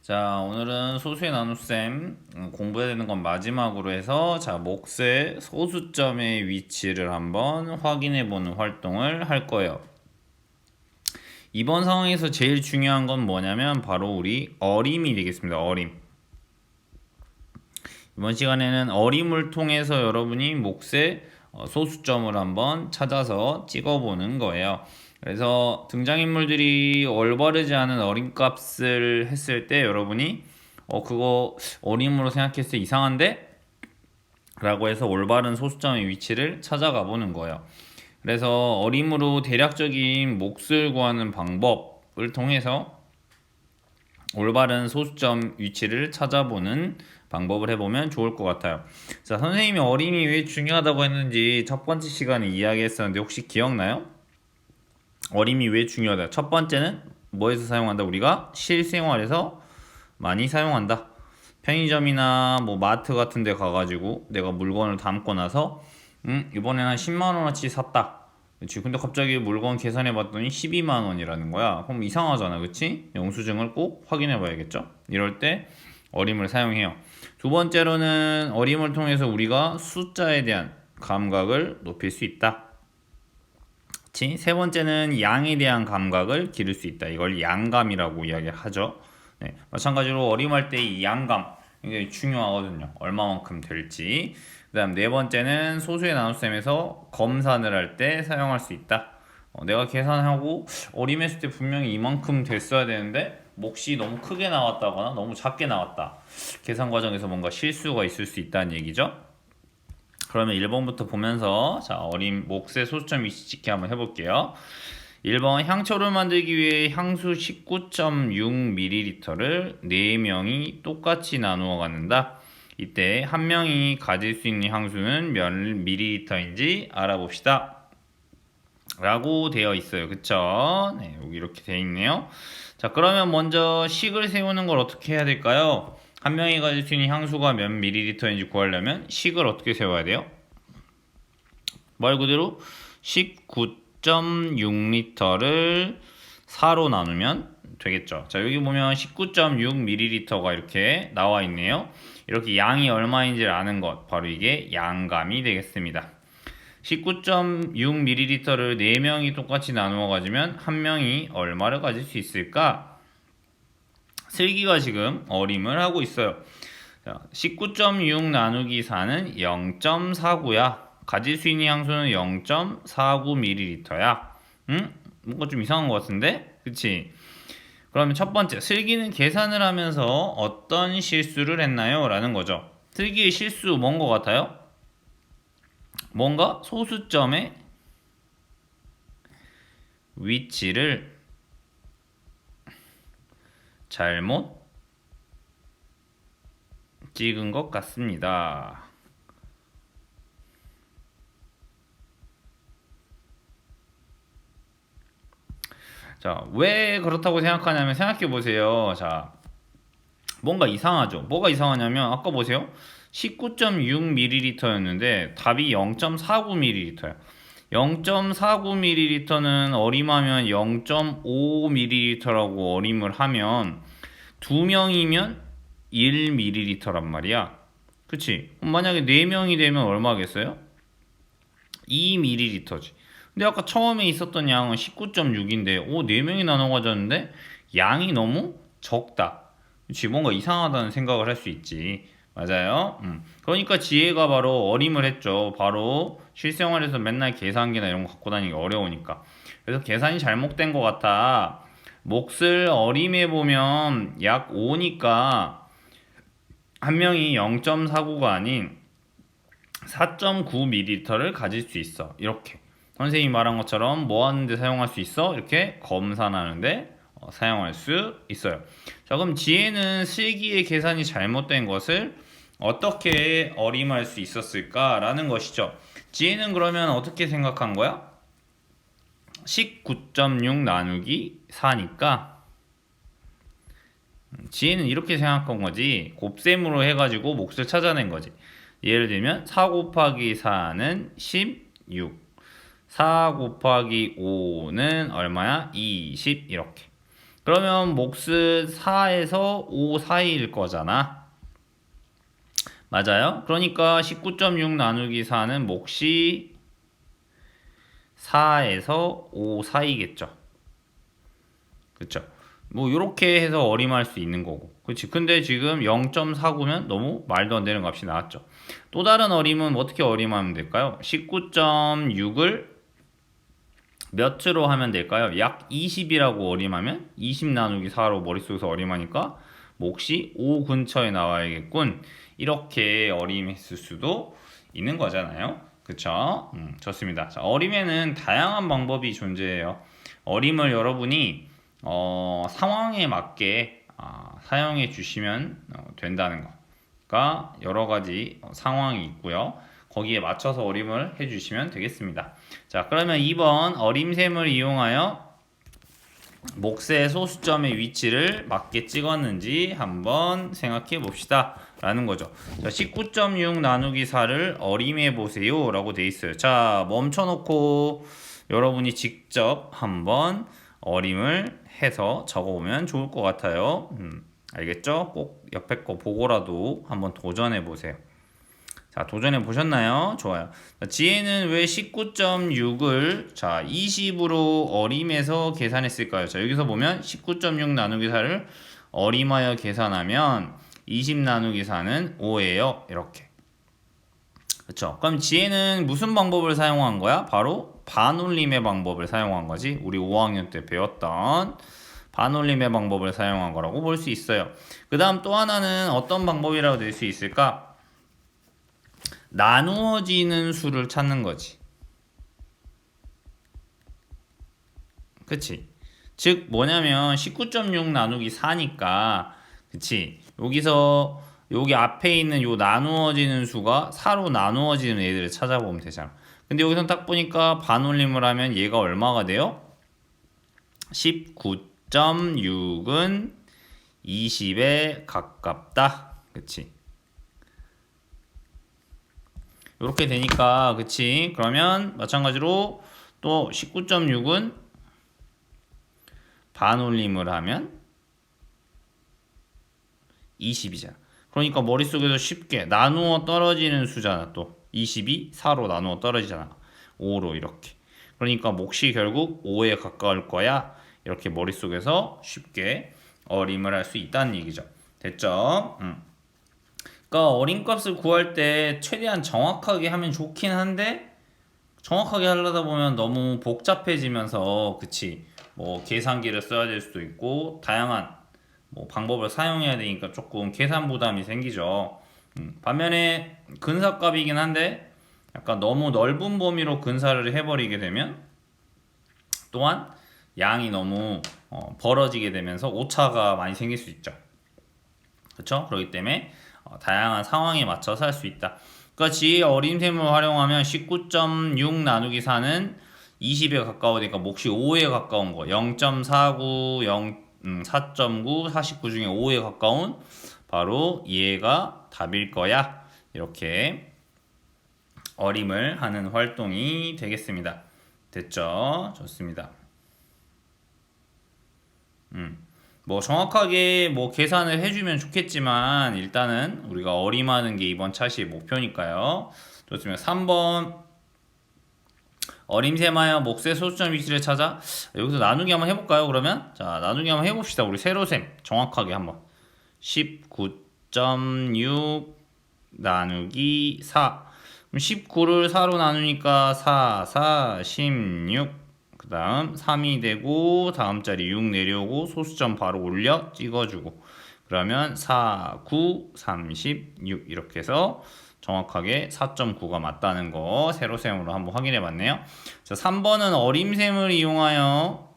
자, 오늘은 소수의 나눗셈 음, 공부해야 되는 건 마지막으로 해서 자, 몫의 소수점의 위치를 한번 확인해 보는 활동을 할 거예요. 이번 상황에서 제일 중요한 건 뭐냐면 바로 우리 어림이 되겠습니다. 어림. 이번 시간에는 어림을 통해서 여러분이 몫의 어, 소수점을 한번 찾아서 찍어보는 거예요. 그래서 등장인물들이 올바르지 않은 어림값을 했을 때 여러분이 어 그거 어림으로 생각했을 때 이상한데? 라고 해서 올바른 소수점의 위치를 찾아가 보는 거예요. 그래서 어림으로 대략적인 몫을 구하는 방법을 통해서 올바른 소수점 위치를 찾아보는 방법을 해보면 좋을 것 같아요. 자, 선생님이 어림이 왜 중요하다고 했는지 첫 번째 시간에 이야기했었는데 혹시 기억나요? 어림이 왜 중요하다? 첫 번째는 뭐에서 사용한다? 우리가 실생활에서 많이 사용한다. 편의점이나 뭐 마트 같은 데 가가지고 내가 물건을 담고 나서 음, 이번엔 한 10만 원어치 샀다. 그치? 근데 갑자기 물건 계산해 봤더니 12만 원이라는 거야. 그럼 이상하잖아. 그치? 영수증을 꼭 확인해 봐야겠죠? 이럴 때 어림을 사용해요. 두 번째로는 어림을 통해서 우리가 숫자에 대한 감각을 높일 수 있다. 그치? 세 번째는 양에 대한 감각을 기를 수 있다. 이걸 양감이라고 이야기하죠. 네, 마찬가지로 어림할 때 이 양감 굉장히 중요하거든요. 얼마만큼 될지. 그다음 네 번째는 소수의 나눗셈에서 검산을 할 때 사용할 수 있다. 어, 내가 계산하고 어림했을 때 분명히 이만큼 됐어야 되는데 몫이 너무 크게 나왔다거나 너무 작게 나왔다. 계산 과정에서 뭔가 실수가 있을 수 있다는 얘기죠. 그러면 1번부터 보면서 자 어림 몫의 소수점 위치 찍기 한번 해볼게요. 1번 향초를 만들기 위해 향수 19.6ml를 4명이 똑같이 나누어 갖는다. 이때 한 명이 가질 수 있는 향수는 몇 ml인지 알아봅시다. 라고 되어 있어요. 그쵸? 네, 여기 이렇게 되어 있네요. 자, 그러면 먼저 식을 세우는 걸 어떻게 해야 될까요? 한 명이 가질 수 있는 향수가 몇 ml인지 구하려면 식을 어떻게 세워야 돼요? 말 그대로 19.6리터를 4로 나누면 되겠죠. 자, 여기 보면 19.6ml가 이렇게 나와 있네요. 이렇게 양이 얼마인지를 아는 것, 바로 이게 양감이 되겠습니다. 19.6ml를 4명이 똑같이 나누어 가지면 한 명이 얼마를 가질 수 있을까? 슬기가 지금 어림을 하고 있어요. 19.6 나누기 4는 0.49야. 가질 수 있는 향수는 0.49ml야. 응? 뭔가 좀 이상한 것 같은데? 그치? 그러면 첫 번째, 슬기는 계산을 하면서 어떤 실수를 했나요? 라는 거죠. 슬기의 실수 뭔 것 같아요? 뭔가 소수점의 위치를 잘못 찍은 것 같습니다. 자, 왜 그렇다고 생각하냐면 생각해 보세요. 자, 뭔가 이상하죠. 뭐가 이상하냐면 아까 보세요. 19.6ml였는데 답이 0.49ml야. 0.49ml는 어림하면 0.5ml라고 어림을 하면 두 명이면 1ml란 말이야. 그치? 만약에 4명이 되면 얼마겠어요? 2ml지. 근데 아까 처음에 있었던 양은 19.6인데 오 4명이 나눠 가졌는데 양이 너무 적다. 그치? 뭔가 이상하다는 생각을 할 수 있지. 맞아요. 음. 그러니까 지혜가 바로 어림을 했죠. 바로 실생활에서 맨날 계산기나 이런 거 갖고 다니기 어려우니까. 그래서 계산이 잘못된 것 같아. 몫을 어림해 보면 약 5니까 한 명이 0.49가 아닌 4.9ml를 가질 수 있어. 이렇게. 선생님이 말한 것처럼 뭐 하는데 사용할 수 있어? 이렇게 검산하는데 어, 사용할 수 있어요. 자, 그럼 지혜는 슬기의 계산이 잘못된 것을 어떻게 어림할 수 있었을까라는 것이죠. 지혜는 그러면 어떻게 생각한 거야? 19.6 나누기 4니까 지혜는 이렇게 생각한 거지. 곱셈으로 해가지고 몫을 찾아낸 거지. 예를 들면 4 곱하기 4는 16 4 곱하기 5는 얼마야? 20 이렇게 그러면 몫은 4에서 5 사이일 거잖아. 맞아요? 그러니까 19.6 나누기 4는 몫이 4에서 5 사이겠죠. 그쵸? 뭐 이렇게 해서 어림할 수 있는 거고. 그렇지. 근데 지금 0.49면 너무 말도 안 되는 값이 나왔죠. 또 다른 어림은 어떻게 어림하면 될까요? 19.6을 몇으로 하면 될까요? 약 20이라고 어림하면 20 나누기 4로 머릿속에서 어림하니까 몫이 5 근처에 나와야겠군. 이렇게 어림했을 수도 있는 거잖아요. 그쵸? 음, 좋습니다. 자, 어림에는 다양한 방법이 존재해요. 어림을 여러분이 어, 상황에 맞게 아, 사용해 주시면 어, 된다는 거 가 여러 가지 어, 상황이 있고요. 거기에 맞춰서 어림을 해주시면 되겠습니다. 자, 그러면 2번 어림셈을 이용하여 몫의 소수점의 위치를 맞게 찍었는지 한번 생각해 봅시다. 라는 거죠. 자, 19.6 나누기 4를 어림해 보세요. 라고 돼 있어요. 자, 멈춰놓고 여러분이 직접 한번 어림을 해서 적어보면 좋을 것 같아요. 음, 알겠죠? 꼭 옆에 거 보고라도 한번 도전해 보세요. 자, 도전해 보셨나요? 좋아요. 자, 지혜는 왜 19.6을 자, 20으로 어림해서 계산했을까요? 자, 여기서 보면 19.6 나누기 4를 어림하여 계산하면 20 나누기 4는 5예요. 이렇게. 그렇죠? 그럼 지혜는 무슨 방법을 사용한 거야? 바로 반올림의 방법을 사용한 거지. 우리 5학년 때 배웠던 반올림의 방법을 사용한 거라고 볼 수 있어요. 그 다음 또 하나는 어떤 방법이라고 될 수 있을까? 나누어지는 수를 찾는 거지. 그치? 즉 뭐냐면 19.6 나누기 4니까 그치? 여기서 여기 앞에 있는 요 나누어지는 수가 4로 나누어지는 애들을 찾아보면 되잖아. 근데 여기서 딱 보니까 반올림을 하면 얘가 얼마가 돼요? 19.6은 20에 가깝다. 그치? 이렇게 되니까 그치? 그러면 마찬가지로 또 19.6은 반올림을 하면 20이잖아. 그러니까 머릿속에서 쉽게 나누어 떨어지는 수잖아 또 20이 4로 나누어 떨어지잖아 5로 이렇게 그러니까 몫이 결국 5에 가까울 거야 이렇게 머릿속에서 쉽게 어림을 할 수 있다는 얘기죠 됐죠? 음. 그러니까 어림값을 구할 때 최대한 정확하게 하면 좋긴 한데 정확하게 하려다 보면 너무 복잡해지면서 그치 뭐 계산기를 써야 될 수도 있고 다양한 뭐 방법을 사용해야 되니까 조금 계산 부담이 생기죠. 음, 반면에 근사값이긴 한데 약간 너무 넓은 범위로 근사를 해버리게 되면 또한 양이 너무 어, 벌어지게 되면서 오차가 많이 생길 수 있죠. 그렇죠? 그렇기 때문에 어, 다양한 상황에 맞춰서 할 수 있다. 그러니까 지의 어림셈을 활용하면 19.6 나누기 4는 20에 가까우니까 몫이 5에 가까운 거 0.49, 0 음, 4.9, 49 중에 5에 가까운 바로 얘가 답일 거야. 이렇게 어림을 하는 활동이 되겠습니다. 됐죠? 좋습니다. 음. 뭐 정확하게 뭐 계산을 해주면 좋겠지만 일단은 우리가 어림하는 게 이번 차시의 목표니까요. 좋습니다. 3번. 어림셈하여 몫의 소수점 위치를 찾아? 여기서 나누기 한번 해볼까요 그러면? 자 나누기 한번 해봅시다. 우리 세로셈. 정확하게 한번. 19.6 나누기 4 그럼 19를 4로 나누니까 4 4 16 그 다음 3이 되고 다음 자리 6 내려오고 소수점 바로 올려 찍어주고 그러면 4 9 36 이렇게 해서 정확하게 4.9가 맞다는 거 세로셈으로 한번 확인해 봤네요. 자, 3번은 어림셈을 이용하여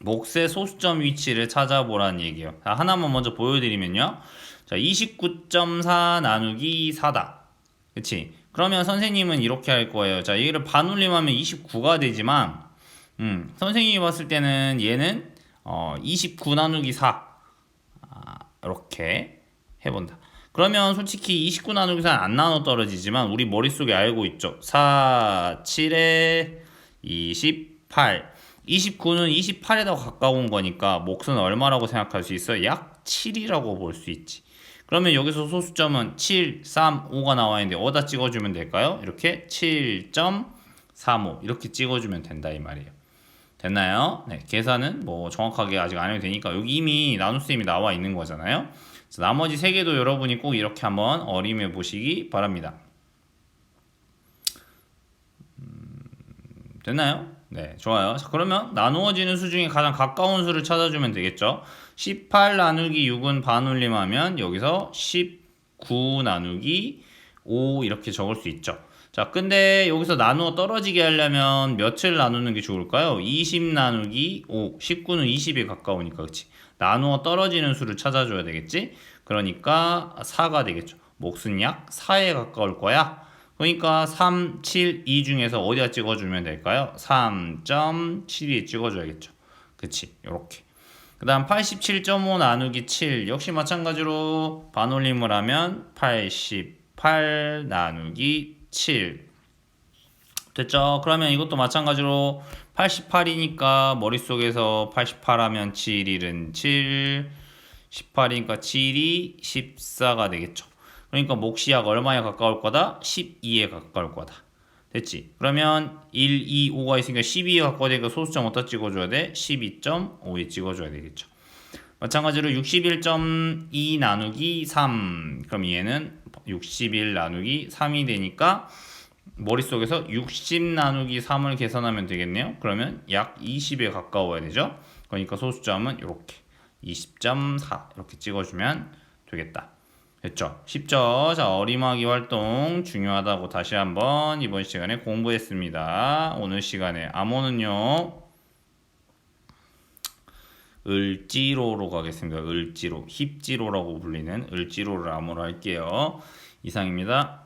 몫의 소수점 위치를 찾아보라는 얘기예요. 자, 하나만 먼저 보여드리면요. 자, 29.4 나누기 4다. 그치? 그러면 선생님은 이렇게 할 거예요. 자, 얘를 반올림하면 29가 되지만, 음, 선생님이 봤을 때는 얘는 어, 29 나누기 4. 아, 이렇게 해본다. 그러면 솔직히 29 나누기 4는 안 나눠 떨어지지만 우리 머릿속에 알고 있죠. 4, 7에 28. 29는 28에다 가까운 거니까 몫은 얼마라고 생각할 수 있어? 약 7이라고 볼 수 있지. 그러면 여기서 소수점은 7, 3, 5가 나와 있는데 어디다 찍어주면 될까요? 이렇게 7.35 이렇게 찍어주면 된다 이 말이에요. 됐나요? 네, 계산은 뭐 정확하게 아직 안 해도 되니까 여기 이미 나눗셈이 나와 있는 거잖아요. 나머지 세 개도 여러분이 꼭 이렇게 한번 어림해 보시기 바랍니다. 음, 됐나요? 네, 좋아요. 자, 그러면 나누어지는 수 중에 가장 가까운 수를 찾아주면 되겠죠. 18 나누기 6은 반올림하면 여기서 19 나누기 5 이렇게 적을 수 있죠. 자, 근데 여기서 나누어 떨어지게 하려면 몇을 나누는 게 좋을까요? 20 나누기 5. 19는 20에 가까우니까, 그치? 나누어 떨어지는 수를 찾아줘야 되겠지? 그러니까 4가 되겠죠. 몫은 약 4에 가까울 거야. 그러니까 3, 7, 2 중에서 어디다 찍어주면 될까요? 3.72에 찍어줘야겠죠. 그치? 요렇게. 그 다음 87.5 나누기 7 역시 마찬가지로 반올림을 하면 88 나누기 7 됐죠? 그러면 이것도 마찬가지로 88이니까 머릿속에서 88 하면 7, 1은 7 18이니까 7이 14가 되겠죠. 그러니까 몫이약 얼마에 가까울 거다? 12에 가까울 거다. 됐지? 그러면 1, 2, 5가 있으니까 12에 가까우니까 소수점 어디다 찍어줘야 돼? 12.5에 찍어줘야 되겠죠. 마찬가지로 61.2 나누기 3 그럼 얘는 61 나누기 3이 되니까 머릿속에서 60 나누기 3을 계산하면 되겠네요. 그러면 약 20에 가까워야 되죠. 그러니까 소수점은 이렇게 20.4 이렇게 찍어주면 되겠다. 됐죠? 쉽죠? 자, 어림하기 활동 중요하다고 다시 한번 이번 시간에 공부했습니다. 오늘 시간에 암호는요. 을지로로 가겠습니다. 을지로, 힙지로라고 불리는 을지로를 암호로 할게요. 이상입니다.